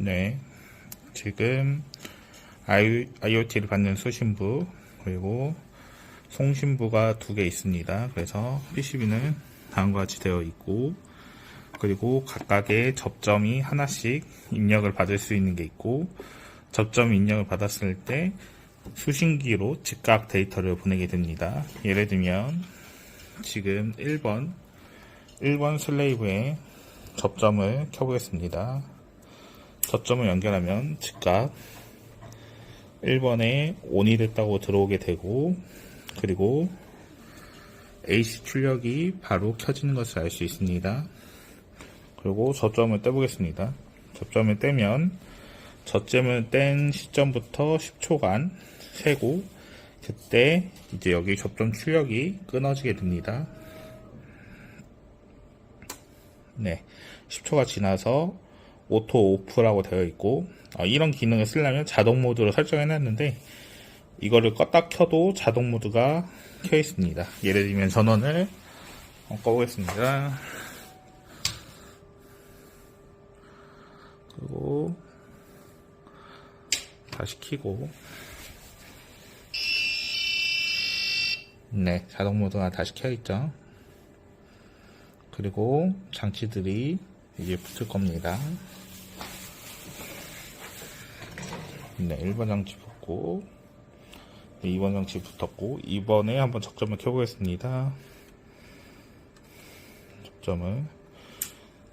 네. 지금 IoT를 받는 수신부 그리고 송신부가 두 개 있습니다. 그래서 PCB는 다음과 같이 되어 있고 그리고 각각의 접점이 하나씩 입력을 받을 수 있는 게 있고 접점 입력을 받았을 때 수신기로 즉각 데이터를 보내게 됩니다. 예를 들면 지금 1번 1번 슬레이브에 접점을 켜보겠습니다. 접점을 연결하면 즉각 1번에 온이 됐다고 들어오게 되고 그리고 AC 출력이 바로 켜지는 것을 알 수 있습니다. 그리고 저점을 떼보겠습니다. 저점을 떼면 저점을 뗀 시점부터 10초간 세고 그때 이제 여기 접점 출력이 끊어지게 됩니다. 네, 10초가 지나서 오토 오프라고 되어 있고 어, 이런 기능을 쓰려면 자동 모드로 설정해 놨는데 이거를 껐다 켜도 자동 모드가 켜 있습니다. 예를 들면 전원을 어, 꺼보겠습니다. 그리고 다시 켜고 네 자동 모드가 다시 켜 있죠. 그리고 장치들이 이제 붙을 겁니다. 네, 1번 장치 붙고 2번 장치 붙었고 2번에 한번 적점을 켜보겠습니다. 접점을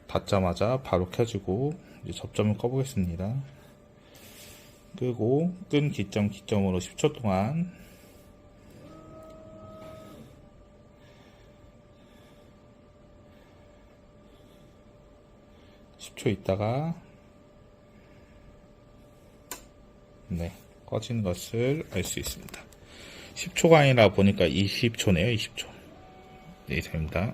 닫자마자 바로 켜지고 이제 접점을 꺼보겠습니다. 끄고 끈 기점 기점으로 10초 동안 (10초) 있다가 네 꺼진 것을 알 수 있습니다. 10초가 아니라 보니까 20초네요 20초. 네 됩니다